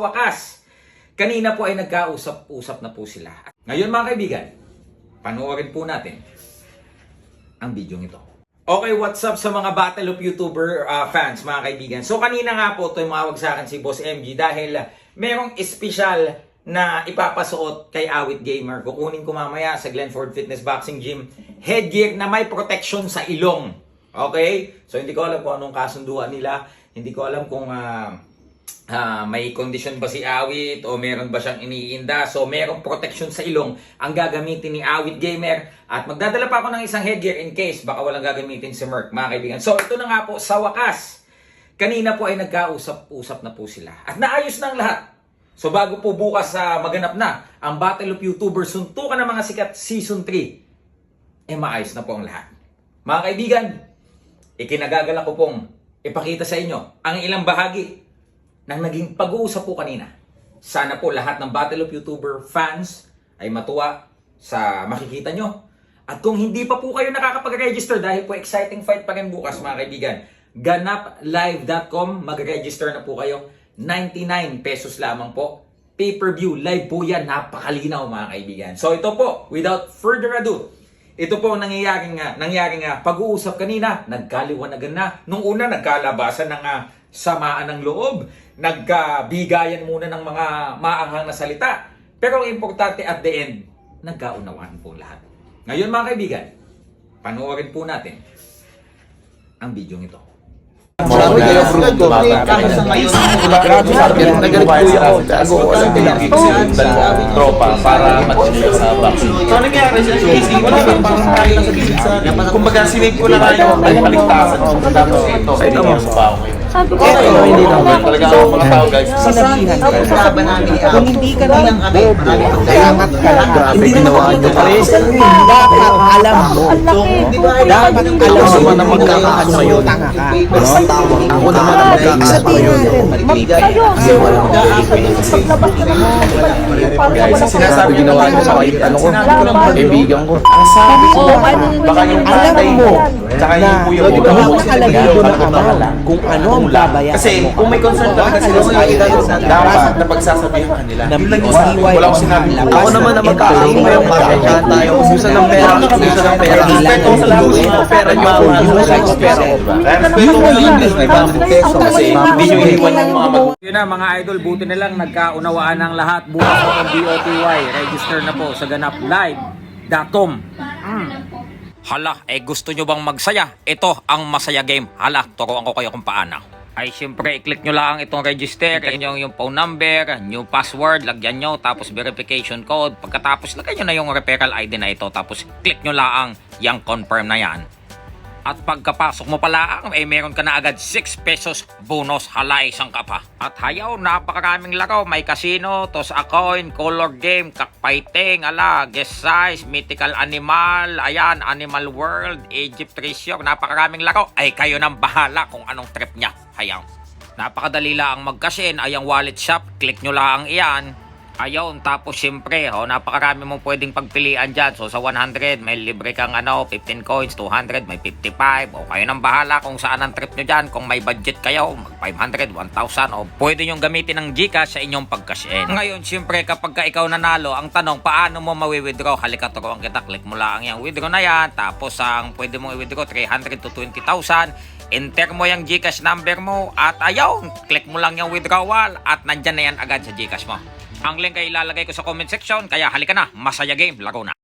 wakas, kanina po ay nagkausap-usap na po sila. Ngayon mga kaibigan, panoorin po natin ang video ito. Okay, what's up sa mga Battle of YouTuber uh, fans, mga kaibigan? So kanina nga po tumawag sa akin si Boss MG dahil uh, merong espesyal na ipapasuot kay Awit Gamer. Kukunin ko mamaya sa Glenford Fitness Boxing Gym headgear na may protection sa ilong. Okay? So hindi ko alam kung anong kasunduan nila. Hindi ko alam kung ah, ah, may condition ba si Awit o meron ba siyang iniinda. So merong protection sa ilong ang gagamitin ni Awit Gamer. At magdadala pa ako ng isang headgear in case baka walang gagamitin si Merc, mga kaibigan. So ito na nga po, sa wakas, kanina po ay nagkausap-usap na po sila. At naayos na ang lahat. So bago po bukas sa maganap na ang Battle of YouTubers suntukan ng mga sikat Season 3, eh maayos na po ang lahat. Mga kaibigan, ikinagagalak ko pong ipakita sa inyo ang ilang bahagi ng naging pag-uusap po kanina. Sana po lahat ng Battle of YouTuber fans ay matuwa sa makikita nyo. At kung hindi pa po kayo nakakapag-register dahil po exciting fight pa rin bukas mga kaibigan, ganaplive.com, mag-register na po kayo. 99 pesos lamang po. Pay-per-view, live po yan, napakalinaw mga kaibigan. So ito po, without further ado, ito po ang nangyayaring nga, nangyayaring nga pag-uusap kanina, nagkaliwanagan na. Nung una, nagkalabasan ng ah, samaan ng loob, nagkabigayan muna ng mga maanghang na salita. Pero ang importante at the end, nagkaunawaan po lahat. Ngayon mga kaibigan, panoorin po natin ang video ito. Ko yung vlog ko, may kakasa ngayon. Grabe sa akin, nagalit po ako. Tago ko lang sa tropa para sa boxing. So, ano nangyari sa Casey? Wala ka parang tayo sa gilid sa. Kumbaga, sinave ko lang kayo. Paligtasan. Tapos ito, ito mo sa pao ngayon. Sabi ko, Ito, hindi naman. Talaga ako mga tao guys. Sinabihan ka. Laban namin ni kung hindi ka naman kami. Maraming Kayangat ka lang. Grabe ginawa niyo pa rin. dapat alam mo. Ang. Dapat alam mo naman na magkakaano ngayon. Tanga ka. Ako naman ang magkakaano ngayon. Kayo, kasi wala ko. Paglabas ka naman. Guys, sinasabi ginawa niyo sa kayo, ano ko, kaibigan ko. Oo, ano Baka yung alam tatay mo Tsaka na yung kuya Di ba, mo. nakalagay doon ang ama kung ano ang babayaran Kasi mo. kung may concern talaga sila sa dapat na pagsasabihan ka nila. Yun lang yung sabi. Wala akong sinabi. Ako naman ang magkakaano ngayon, pasensyahan tayo. Gusto ng pera, gusto ng pera. Respeto sa lahat. Gusto ng pera niyo gusto ng pera ko. Respeto ko lang din, di ba? Kasi hindi nyo iniwan yung mga mag Yun na mga idol, buti na lang nagkaunawaan ng lahat. Bukas po ang DOTY. Register na po sa ganaplive.com. Mm. Hala, eh gusto nyo bang magsaya? Ito ang Masaya Game. Hala, turuan ko kayo kung paano. Ay syempre, i-click nyo lang itong register, inyo yung phone number, new password, lagyan nyo, tapos verification code. Pagkatapos, lagyan nyo na yung referral ID na ito, tapos click nyo lang yung confirm na yan. At pagkapasok mo pala, eh meron ka na agad 6 pesos bonus halay isang ka pa. At hayaw, napakaraming laro. May casino, toss a coin, color game, cockfighting, ala, guess size, mythical animal, ayan, animal world, Egypt treasure, napakaraming laro. Ay kayo nang bahala kung anong trip niya. Hayaw. Napakadali lang mag-cash-in, ay ang wallet shop, click nyo lang iyan. Ayun, tapos siyempre, oh, napakarami mong pwedeng pagpilian dyan. So sa 100, may libre kang ano, 15 coins, 200, may 55. O kayo nang bahala kung saan ang trip nyo dyan. Kung may budget kayo, mag 500, 1,000. O pwede nyo gamitin ng Gcash sa inyong pagkashin. Ngayon, siyempre, kapag ka ikaw nanalo, ang tanong, paano mo mawi-withdraw? Halika turuan kita, click mo lang yung withdraw na yan. Tapos ang pwede mong i-withdraw, 300 to 20,000. Enter mo yung Gcash number mo at ayaw, click mo lang yung withdrawal at nandyan na yan agad sa Gcash mo. Ang link ay ilalagay ko sa comment section, kaya halika na, masaya game, laro na.